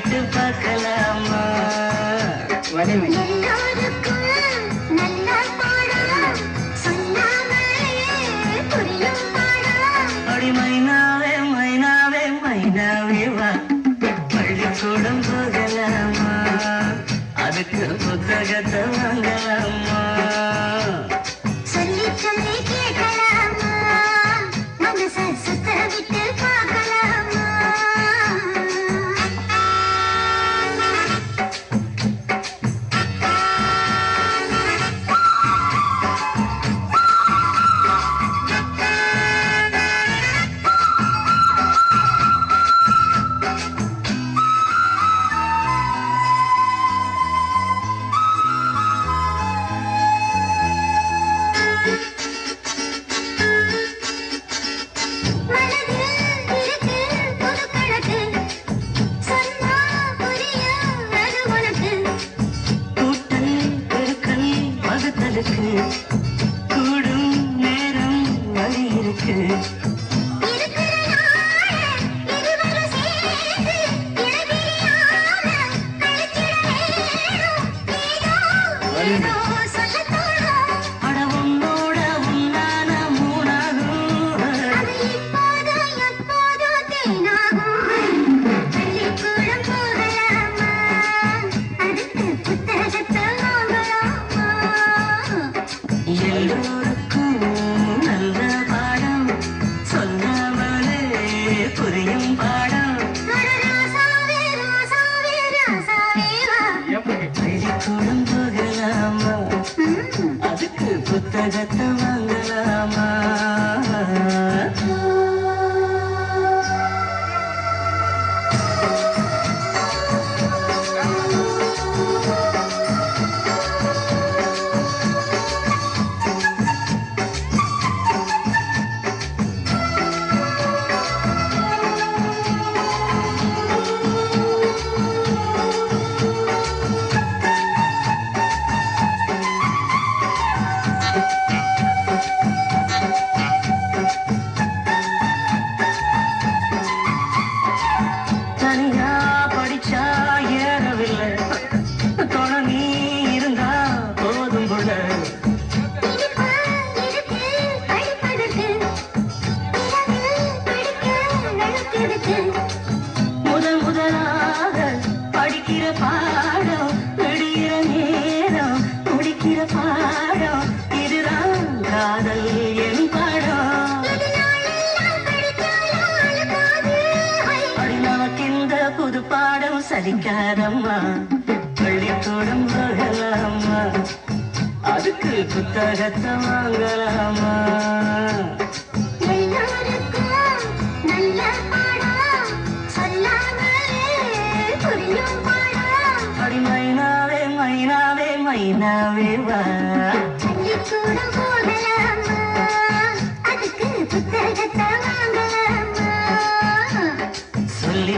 கேட்டு பார்க்கலாமா? வலிமை மைனாவே மைனாவே மைனாவே வா. பள்ளிக்கூடம் போகலாமா? சொல்லி சொல்லி கேட்கலாமா? நம்ம சுத்த விட்டு எல்லோருக்கும் நல்ல பாடம் சொன்னாமலே புரியும் பாடம் பள்ளிக்கூடம் போகலாமா அதுக்கு புத்தகத்தை வாங்க ஒன்றும் சலிக்காதம்மா பள்ளிக்கூடம் போகலாமா அதுக்கு புத்தகத்தை வாங்கலாமா மைனாவே மைனாவே மைனாவே வா. பள்ளிக்கூடம் போகலாம்